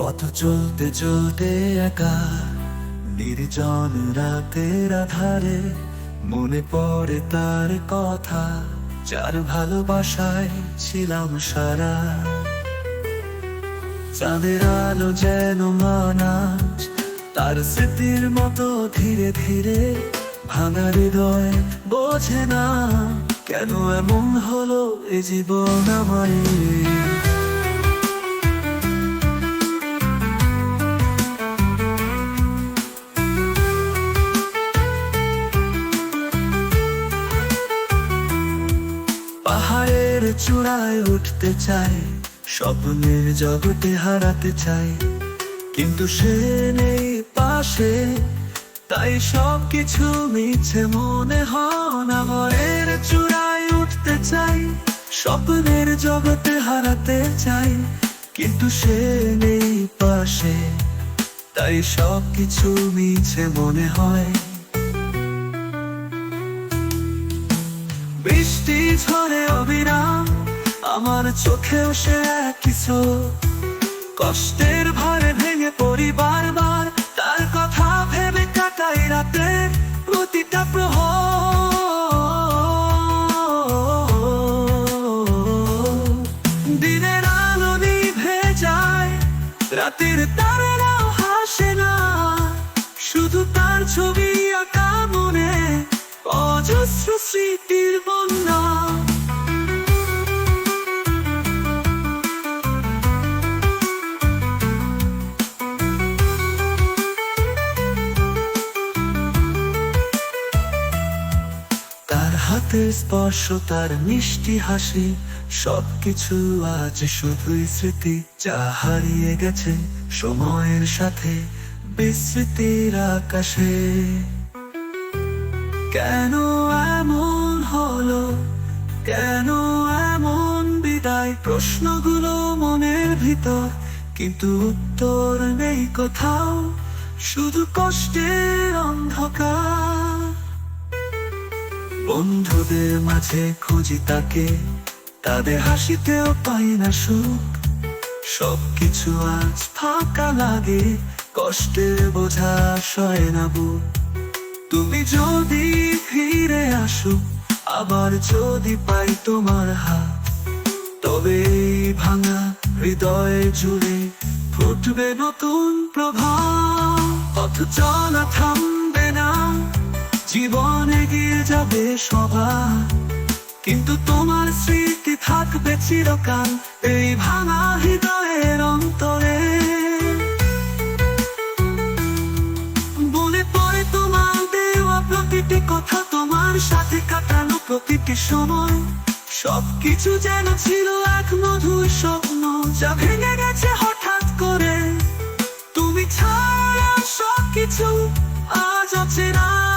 পথ চলতে চলতে একা, নির্জন রাতের আধারে মনে পড়ে তার কথা, যার ভালোবাসায় ছিলাম সারা। চাঁদের আলো যেন মানাজ, তার স্মৃতির মতো ধীরে ধীরে ভাঙা হৃদয় বোঝে না, কেন এমন হলো এ জীবন আমার চূড়ায় উঠতে চাই স্বপ্নের জগতে হারাতে চাই কিন্তু সে নেই পাশে, তাই সব কিছু মিছে মনে হনের চূড়ায় উঠতে চাই স্বপ্নের জগতে হারাতে চাই কিন্তু সে নেই পাশে, তাই সব কিছু মিছে মনে হয়। বৃষ্টি ঝরে অবিরাম আমার চোখেও সে স্রোত। কষ্টের ভারে ভেঙে পরিবার বার তার কথা ভেবে কাটাই রাতে প্রতিটা প্রহর। দিনের আলো নিভে যায়, রাতের তারেরাও হাসে না। শুধু তার ছবি আঁকা মনে, অজস্র স্মৃতির হাতের স্পর্শ তার মিষ্টি হাসি। সবকিছু আজ শুধুই স্মৃতি, যা হারিয়ে গেছে সময়ের সাথে বিস্মৃতির আকাশে। কেন এমন হলো? কেন এমন বিদায়? প্রশ্নগুলো মনের ভিতর, কিন্তু উত্তর নেই কোথাও। শুধু কষ্টের অন্ধকার। বন্ধুদের মাঝে খুঁজি তাকে, তাদের হাসিতেও পাই না সুখ। সবকিছু আজ ফাঁকা লাগে কষ্টের বোঝা সয় না বুক। তুমি যদি ফিরে আসো, আবার যদি পাই তোমার হাত, তবে ভাঙা হৃদয়ে জুড়ে ফুটবে নতুন প্রভাব। থামবে না জীবন এগিয়ে যাবে সবার। কিন্তু তোমার স্মৃতি থাকবে চিরকাল এই ভাঙা হৃদয়ের অন্তরে। মনে পড়ে তোমার দেওয়া প্রতিটি কথা, তোমার সাথে কাটানো প্রতিটি সময়। সবকিছু যেন ছিল এক মধুর স্বপ্ন, যা ভেঙে গেছে হঠাৎ করে। তুমি ছাড়া সবকিছু আজ অচেনা তুমি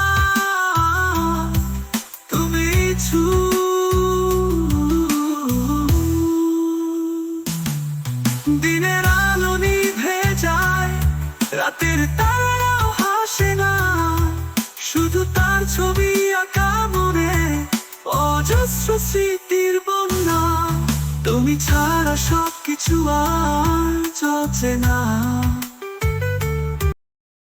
স্মৃতির বন্যা তুমি ছাড়া সবকিছু আর চলছে না।